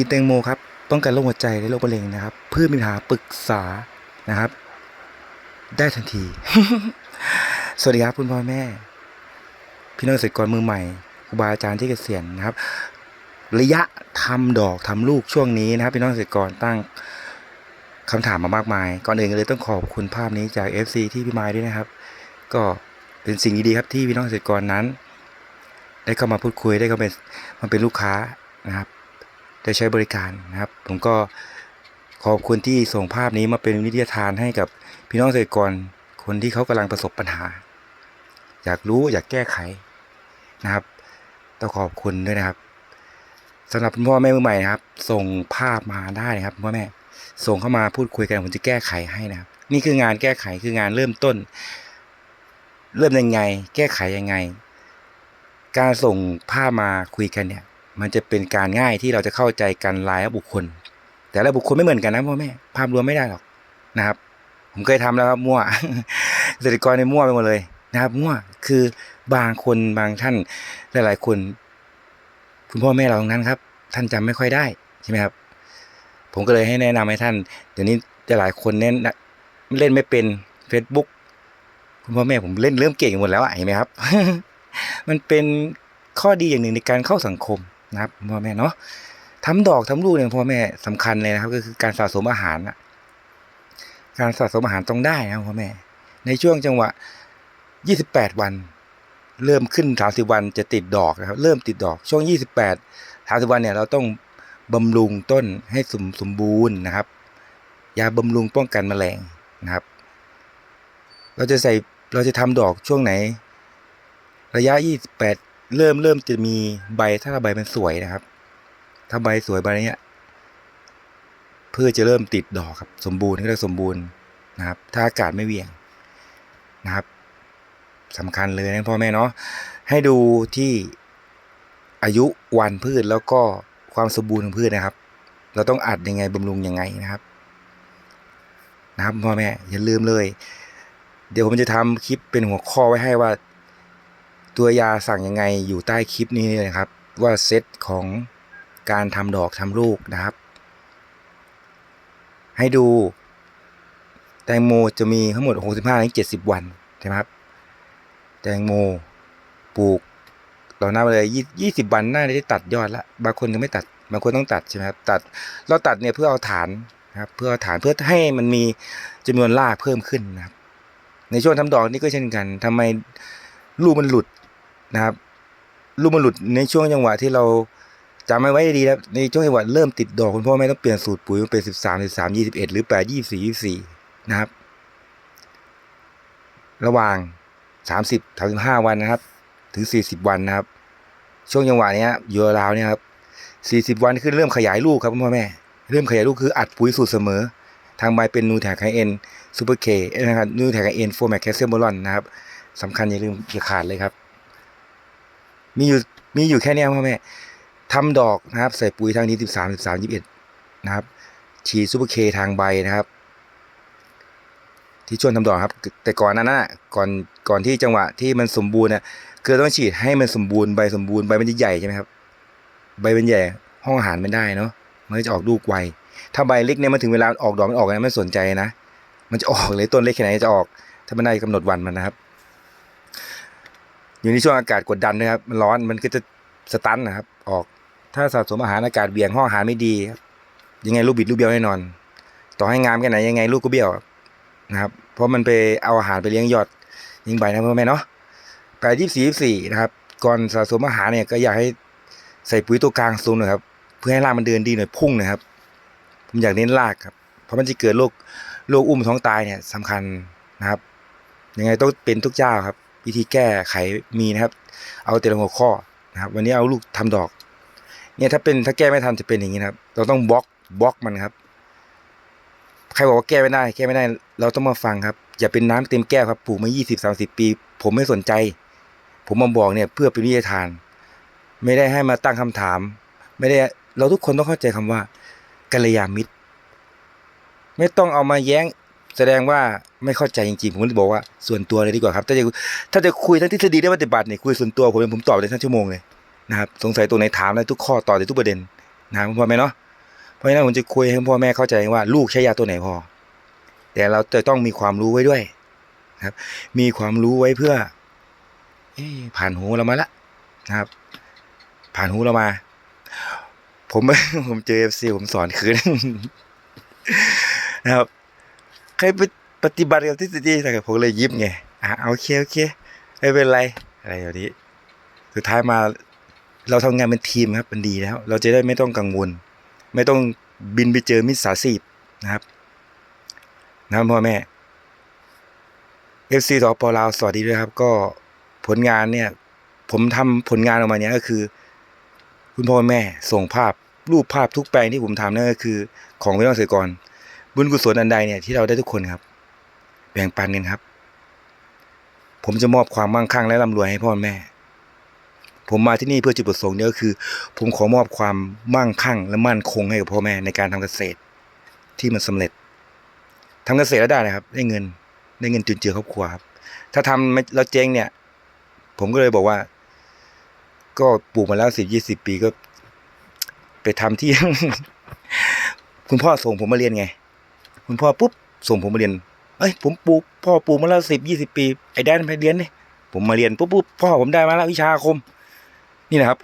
กินแตงโมครับป้องกันโรคหัวใจและโรคมะเร็งนะครับ เพื่อมีปัญหาปรึกษานะครับ ได้ทันที สวัสดีครับคุณพ่อแม่ พี่น้องเกษตรกรมือใหม่ครูบาอาจารย์ที่เกษียณนะครับ ระยะทำดอกทำลูกช่วงนี้นะครับ พี่น้องเกษตรกรตั้งคำถามมามากมาย ก่อนอื่นเลยต้องขอบคุณภาพนี้จาก FC ที่พี่ไม้ด้วยนะครับ ก็เป็นสิ่งดีๆครับที่พี่น้องเกษตรกรนั้น ได้เข้ามาพูดคุยได้เข้ามาเป็นมาเป็นลูกค้านะครับ ได้ใช้บริการนะครับ ผมก็ขอบคุณที่ส่งภาพนี้มาเป็นวิทยาทานให้กับพี่น้องเกษตรกรคนที่เขากำลังประสบปัญหา อยากรู้อยากแก้ไขนะครับต้องขอบคุณด้วยนะครับสำหรับพ่อแม่มือใหม่นะครับ ส่งภาพมาได้นะครับพ่อแม่ส่งเข้ามาพูดคุยกันผมจะแก้ไขให้นะครับ นี่คืองานแก้ไขคืองานเริ่มต้น เริ่มยังไง แก้ไขยังไง การส่งภาพมาคุยกันเนี่ย มันจะเป็นการง่ายที่เราจะเข้าใจกันรายละบุคคล แต่ละบุคคลไม่เหมือนกันนะพ่อแม่ ภาพรวมไม่ได้หรอกนะครับ ผมเคยทำแล้วครับมั่วเกษตรกรในมั่วไปหมดเลยนะครับมั่วคือบางคนบางท่านหลายๆคน คุณพ่อแม่เราตรงนั้นครับ ท่านจำไม่ค่อยได้ใช่ไหมครับ ผมก็เลยให้แนะนำให้ท่านเดี๋ยวนี้หลายคนเน้นเล่นไม่เป็น Facebook คุณพ่อแม่ผมเล่นเริ่มเก่งหมดแล้วอะเห็นไหมครับ มันเป็นข้อดีอย่างหนึ่งในการเข้าสังคม นะครับพ่อแม่เนาะทำดอกทำลูกเนี่ยพ่อแม่สำคัญเลยนะครับ ก็คือการสะสมอาหารนะการสะสมอาหารต้องได้นะพ่อแม่ ในช่วงจังหวะ 28 วัน เริ่มขึ้น 30 วันจะติดดอกนะครับ เริ่มติดดอกช่วง 28 30 วันเนี่ยเราต้องบำรุงต้นให้สมสมบูรณ์นะครับ ยาบำรุงป้องกันแมลงนะครับ เราจะใส่เราจะทำดอกช่วงไหน ระยะ 28 เริ่มเริ่มจะมีใบถ้าใบมันสวยนะครับ ถ้าใบสวยใบเนี้ยเพื่อจะเริ่มติดดอกครับ สมบูรณ์ก็เรียกสมบูรณ์นะครับ ถ้าอากาศไม่เวี่ยงนะครับสำคัญเลยนะพ่อแม่เนาะให้ดูที่อายุวันพืชแล้วก็ความสมบูรณ์ของพืชนะครับ เราต้องอัดยังไงบำรุงยังไงนะครับนะครับพ่อแม่อย่าลืมเลย เดี๋ยวผมจะทำคลิปเป็นหัวข้อไว้ให้ว่า ตัวยาสั่งยังไงอยู่ใต้คลิปนี้เลยนะครับ ว่าเซตของการทำดอกทำลูกนะครับ ให้ดู แตงโมจะมีทั้งหมด 65ถึง70 วันใช่ไหมครับ แตงโมปลูกเรานับเลยยี่สิบวันน่าจะได้ตัดยอดละบางคนยังไม่ตัดบางคนต้องตัดใช่ไหมครับตัดเราตัดเนี่ยเพื่อเอาฐานนะครับเพื่อเอาฐานเพื่อให้มันมีจำนวนรากเพิ่มขึ้นนะครับ ในช่วงทำดอกนี่ก็เช่นกันทำไมลูกมันหลุด นะครับลูกมันหลุดในช่วงจังหวะที่เราจำไม่ไว้ดีแล้วในช่วงจังหวะเริ่มติดดอกคุณพ่อแม่ต้องเปลี่ยนสูตรปุ๋ยมันเป็นสิบสามสิบสามยี่สิบเอ็ดหรือแปดยี่สี่ยี่สี่นะครับ ระหว่างสามสิบถึงห้าวันนะครับ ถึงสี่สิบวันนะครับ ช่วงจังหวะเนี้ยอยู่ราวเนี่ยครับสี่สิบวันคือเริ่มขยายลูกครับคุณพ่อแม่ เริ่มขยายลูกคืออัดปุ๋ยสูตรเสมอ ทางใบเป็นนูแทกไฮเอ็นซูเปอร์เคนะครับนูแทกไฮเอ็นโฟร์แมคแคสเซียมโบอนนะครับสำคัญอย่าลืมอย่าขาดเลยครับ มีอยู่มีอยู่แค่เนี้ยพ่อแม่ทำดอกนะครับ ใส่ปุ๋ยทางนี้สิบสามสิบสามยี่สิบเอ็ดนะครับฉีดซูเปอร์เคทางใบนะครับ ที่ช่วงทำดอกครับ แต่ก่อนนั้นนะก่อนก่อนที่จังหวะที่มันสมบูรณ์เนะคือต้องฉีดให้มันสมบูรณ์ใบสมบูรณ์ใบมันจะใหญ่ใช่ไหมครับ ใบเป็นใหญ่ห้องอาหารมันได้เนาะมันจะออกลูกไวถ้าใบเล็กเนี่ยมันถึงเวลาออกดอกมันออกนะไม่สนใจนะมันจะออกเลยต้นเล็กแค่ไหนจะออก ถ้ามันได้กำหนดวันมันนะครับ อยู่ในช่วงอากาศกดดันนะครับ มันร้อนมันก็จะสตันนะครับ ออกถ้าสะสมอาหารอากาศเบี่ยงห้องอาหารไม่ดียังไงลูกบิดลูกเบี้ยวแน่นอน ต่อให้งามแค่ไหนยังไงลูกก็เบี้ยวนะครับ เพราะมันไปเอาอาหารไปเลี้ยงยอดยิงใบนะพ่อแม่เนาะแปดยี่สี่สี่นะครับ ก่อนสะสมอาหารเนี่ยก็อยากให้ใส่ปุ๋ยตัวกลางสูงหน่อยครับเพื่อให้รากมันเดินดีหน่อยพุ่งนะครับ ผมอยากเน้นรากครับ เพราะมันจะเกิดโรคโรคอุ้มท้องตายเนี่ยสำคัญนะครับยังไงต้องเป็นทุกเจ้าครับ วิธีแก้ไขมีนะครับ เอาแต่ละหัวข้อนะครับ วันนี้เอาลูกทำดอก เนี่ยถ้าเป็นถ้าแก้ไม่ทันจะเป็นอย่างนี้นะครับ เราต้องบล็อกบล็อกมันครับ ใครบอกว่าแก้ไม่ได้ แก้ไม่ได้ เราต้องมาฟังครับ อย่าเป็นน้ำเต็มแก้วครับปลูกมา20 30ปี ผมไม่สนใจ ผมมาบอกเนี่ยเพื่อเป็นวิทยาทาน ไม่ได้ให้มาตั้งคำถาม ไม่ได้เราทุกคนต้องเข้าใจคำว่ากัลยาณมิตร ไม่ต้องเอามาแย้ง แสดงว่าไม่เข้าใจจริงๆผมเลยบอกว่าส่วนตัวเลยดีกว่าครับถ้าจะถ้าจะคุยทั้งทฤษฎีและปฏิบัติเนี่ยคุยส่วนตัวผมผมตอบได้ทั้งชั่วโมงเลยนะครับสงสัยตัวไหนถามได้ทุกข้อตอบได้ทุกประเด็นนะครับพ่อแม่เนาะเพราะฉะนั้นผมจะคุยให้พ่อแม่เข้าใจว่าลูกใช้ยาตัวไหนพอ แต่เราจะต้องมีความรู้ไว้ด้วยครับ มีความรู้ไว้เพื่อผ่านหูเรามาละนะครับ ผ่านหูเรามา ผมผมเจอเอฟซีผมสอนคืนนะครับ ใครไปปฏิบัติกับทฤษฎีแต่ผมเลยยิ้มไงอะโอเคโอเคไม่เป็นไรอะไรอย่างนี้ สุดท้ายมาเราทำงานเป็นทีมครับมันดีแล้ว เราจะได้ไม่ต้องกังวล ไม่ต้องบินไปเจอมิจฉาชีพนะครับนะครับพ่อแม่ FC สปลาวสวัสดีด้วยครับ ก็ผลงานเนี่ย ผมทำผลงานออกมาเนี่ยก็คือ คุณพ่อแม่ส่งภาพรูปภาพทุกแปลงที่ผมทำนั่นก็คือ ของพี่น้องเกษตรกร บุญกุศลอันใดเนี่ยที่เราได้ทุกคนครับ แบ่งปันกันครับ ผมจะมอบความมั่งคั่งและร่ำรวยให้พ่อแม่ ผมมาที่นี่เพื่อจุดประสงค์เดียวก็คือ ผมขอมอบความมั่งคั่ง และมั่นคงให้กับพ่อแม่ในการทำเกษตร ที่มันสำเร็จทำเกษตรแล้วได้นะครับ ได้เงินได้เงินจุนเจือครอบครัวครับ ถ้าทำไม่แล้วเจ๊งเนี่ย ผมก็เลยบอกว่า ก็ปลูกมาแล้วสิบยี่สิบปีก็ ไปทำที่ คุณพ่อส่งผมมาเรียนไง คุณพ่อปุ๊บส่งผมมาเรียน เอ้ย ผมปลูกพ่อปลูกมาแล้วสิบยี่สิบปีไอ้แดนไปเรียนนี่ผมมาเรียนปุ๊บปุ๊บพ่อผมได้มาแล้ววิชาคม นี่นะครับ